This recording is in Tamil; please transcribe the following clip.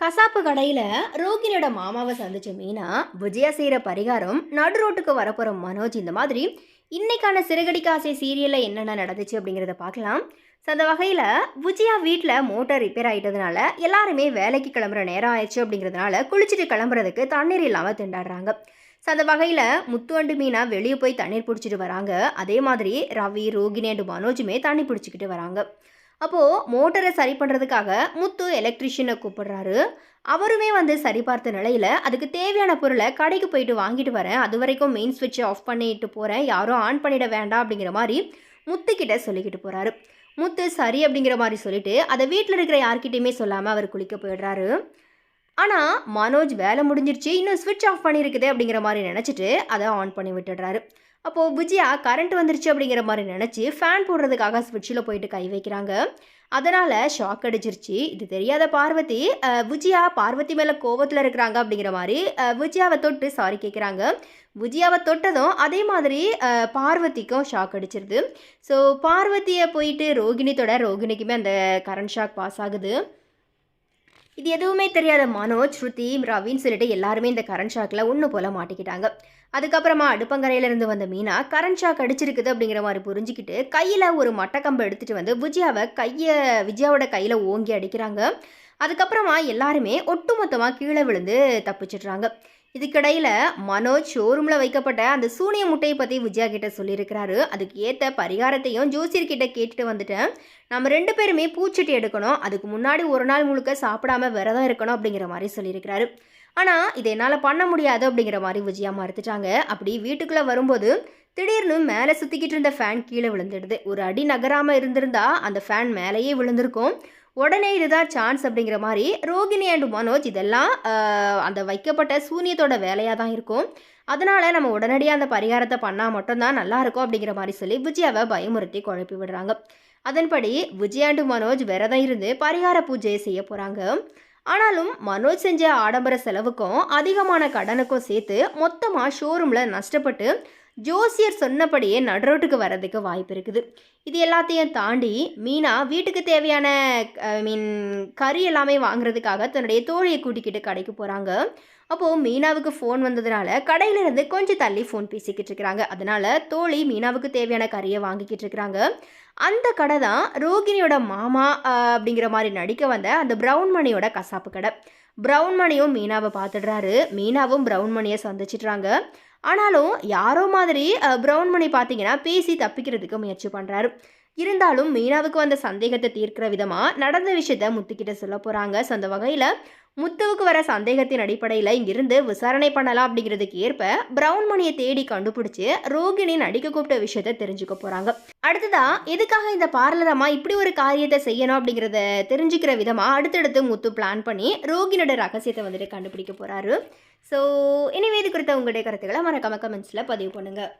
கசாப்பு கடையில் ரோகினோட மாமாவை சந்திச்ச மீனா விஜயா செய்கிற பரிகாரம் நடு ரோட்டுக்கு வரப்போகிற மனோஜ் இந்த மாதிரி இன்னைக்கான சிறகடி சீரியலில் என்னென்ன நடந்துச்சு அப்படிங்கிறத பார்க்கலாம். ஸோ அந்த வகையில் விஜயா வீட்டில் மோட்டார் ரிப்பேர் ஆகிட்டதுனால எல்லாருமே வேலைக்கு கிளம்புற நேரம் ஆயிடுச்சு அப்படிங்கிறதுனால குளிச்சுட்டு கிளம்புறதுக்கு தண்ணீர் இல்லாமல் திண்டாடுறாங்க. ஸோ அந்த வகையில் முத்து அண்டு மீனா வெளியே போய் தண்ணீர் பிடிச்சிட்டு வராங்க. அதே மாதிரி ரவி ரோகிணி அண்டு மனோஜுமே தண்ணி பிடிச்சிக்கிட்டு வராங்க. அப்போது மோட்டரை சரி பண்ணுறதுக்காக முத்து எலக்ட்ரிஷியனை கூப்பிடுறாரு. அவருமே வந்து சரி பார்த்த நிலையில் அதுக்கு தேவையான பொருளை கடைக்கு போயிட்டு வாங்கிட்டு வரேன். அது வரைக்கும் மெயின் ஸ்விட்சை ஆஃப் பண்ணிட்டு போகிறேன் யாரும் ஆன் பண்ணிட வேண்டாம் அப்படிங்கிற மாதிரி முத்துக்கிட்ட சொல்லிக்கிட்டு போகிறாரு முத்து சரி அப்படிங்கிற மாதிரி சொல்லிட்டு அதை வீட்டில் இருக்கிற யார்கிட்டையுமே சொல்லாமல் அவர் குளிக்க போயிடுறாரு. ஆனால் மனோஜ் வேலை முடிஞ்சிருச்சு இன்னும் ஸ்விட்ச் ஆஃப் பண்ணியிருக்குது அப்படிங்கிற மாதிரி நினச்சிட்டு அதை ஆன் பண்ணி விட்டுடுறாரு. அப்போது விஜயா கரண்ட் வந்துருச்சு அப்படிங்கிற மாதிரி நினச்சி ஃபேன் போடுறதுக்காக ஸ்விட்சில் போயிட்டு கை வைக்கிறாங்க. அதனால் ஷாக் அடிச்சிருச்சு. இது தெரியாத பார்வதி விஜயா பார்வதி மேலே கோவத்தில் இருக்கிறாங்க அப்படிங்கிற மாதிரி விஜயாவை தொட்டு சாரி கேட்குறாங்க விஜயாவை தொட்டதும் அதே மாதிரி பார்வதிக்கும் ஷாக் அடிச்சிருது. ஸோ பார்வதியை போயிட்டு ரோகிணி தொட ரோகிணிக்குமே அந்த கரண்ட் ஷாக் பாஸ் ஆகுது. இது எதுவுமே தெரியாத மனோஜ் ஸ்ருதி ரவின்னு சொல்லிட்டு எல்லாருமே இந்த கரண்ட் ஷாக்கில் ஒன்று போல மாட்டிக்கிட்டாங்க. அதுக்கப்புறமா அடுப்பங்கரையிலேருந்து வந்த மீனா கரண்ட் ஷாக் அடிச்சிருக்குது அப்படிங்கிற மாதிரி புரிஞ்சுக்கிட்டு கையில் ஒரு மட்டக்கம்பை எடுத்துகிட்டு வந்து விஜயாவை கையை விஜயாவோட கையில் ஓங்கி அடிக்கிறாங்க. அதுக்கப்புறமா எல்லாருமே ஒட்டுமொத்தமாக கீழே விழுந்து தப்பிச்சிடுறாங்க. இதுக்கிடையில் மனோஜ் ஷோரூமில் வைக்கப்பட்ட அந்த சூனிய முட்டையை பற்றி விஜயா கிட்ட சொல்லியிருக்கிறாரு. அதுக்கு ஏற்ற பரிகாரத்தையும் ஜோசியர்கிட்ட கேட்டுட்டு வந்துட்டேன். நம்ம ரெண்டு பேருமே பூச்செட்டி எடுக்கணும். அதுக்கு முன்னாடி ஒரு நாள் முழுக்க சாப்பிடாம விரதம் இருக்கணும் அப்படிங்கிற மாதிரி சொல்லியிருக்கிறாரு. ஆனால் இதை என்னால் பண்ண முடியாது அப்படிங்கிற மாதிரி விஜயா மறுத்துட்டாங்க. அப்படி வீட்டுக்குள்ளே வரும்போது திடீர்னு மேலே சுற்றிக்கிட்டு இருந்த ஃபேன் கீழே விழுந்துடுது. ஒரு அடி நகராமல் இருந்திருந்தா அந்த ஃபேன் மேலேயே விழுந்திருக்கும். உடனே இதுதான் சான்ஸ் அப்படிங்கிற மாதிரி ரோகிணி அண்ட் மனோஜ் இதெல்லாம் அந்த வைக்கப்பட்ட சூனியத்தோட வேலையாக தான் இருக்கும். அதனால நம்ம உடனடியாக அந்த பரிகாரத்தை பண்ணால் மட்டும்தான் நல்லா இருக்கும் அப்படிங்கிற மாதிரி சொல்லி விஜயாவை பயமுறுத்தி குழப்பி விடுறாங்க. அதன்படி விஜய் அண்டு மனோஜ் விரதம் இருந்து பரிகார பூஜையை செய்ய போகிறாங்க ஆனாலும் மனோஜ் செஞ்ச ஆடம்பர செலவுக்கும் அதிகமான கடனுக்கும் சேர்த்து மொத்தமாக ஷோரூமில் நஷ்டப்பட்டு ஜோசியர் சொன்னபடியே நடுரோட்டுக்கு வர்றதுக்கு வாய்ப்பு இருக்குது. இது எல்லாத்தையும் தாண்டி மீனா வீட்டுக்கு தேவையான ஐ மீன் கறி எல்லாமே வாங்குறதுக்காக தன்னுடைய தோழியை கூட்டிக்கிட்டு கடைக்கு போகிறாங்க அப்போது மீனாவுக்கு ஃபோன் வந்ததுனால கடையிலேருந்து கொஞ்சம் தள்ளி ஃபோன் பேசிக்கிட்டு இருக்கிறாங்க. அதனால் தோழி மீனாவுக்கு தேவையான கறியை வாங்கிக்கிட்டு இருக்கிறாங்க. அந்த கடை தான் ரோகிணியோட மாமா அப்படிங்கிற மாதிரி நடிக்க வந்த அந்த ப்ரௌன் மணியோட கசாப்பு கடை. ப்ரௌன் மணியும் மீனாவை பார்த்துடுறாரு. மீனாவும் ப்ரௌன் மணியை சந்திச்சிட்றாங்க. ஆனாலும் யாரோ மாதிரி ப்ரௌன் மணி பார்த்தீங்கன்னா பேசி தப்பிக்கிறதுக்கு முயற்சி பண்ணுறாரு இருந்தாலும் மீனாவுக்கு வந்த சந்தேகத்தை தீர்க்கிற விதமாக நடந்த விஷயத்த முத்துக்கிட்ட சொல்ல போகிறாங்க ஸோ அந்த வகையில் முத்துவுக்கு வர சந்தேகத்தின் அடிப்படையில் இங்கிருந்து விசாரணை பண்ணலாம் அப்படிங்கிறதுக்கு ஏற்ப பிரவுன் மணியை தேடி கண்டுபிடிச்சு ரோகிணி நடிக்க கூப்பிட்ட விஷயத்த தெரிஞ்சுக்க போகிறாங்க அடுத்ததா எதுக்காக இந்த பார்லரமாக இப்படி ஒரு காரியத்தை செய்யணும் அப்படிங்கிறத தெரிஞ்சுக்கிற விதமாக அடுத்தடுத்து முத்து பிளான் பண்ணி ரோகினோட ரகசியத்தை வந்துட்டு கண்டுபிடிக்க போகிறாரு ஸோ இனிமே இது குறித்த உங்களுடைய கருத்துக்களை மறக்காம கமெண்ட்ஸில் பதிவு பண்ணுங்கள்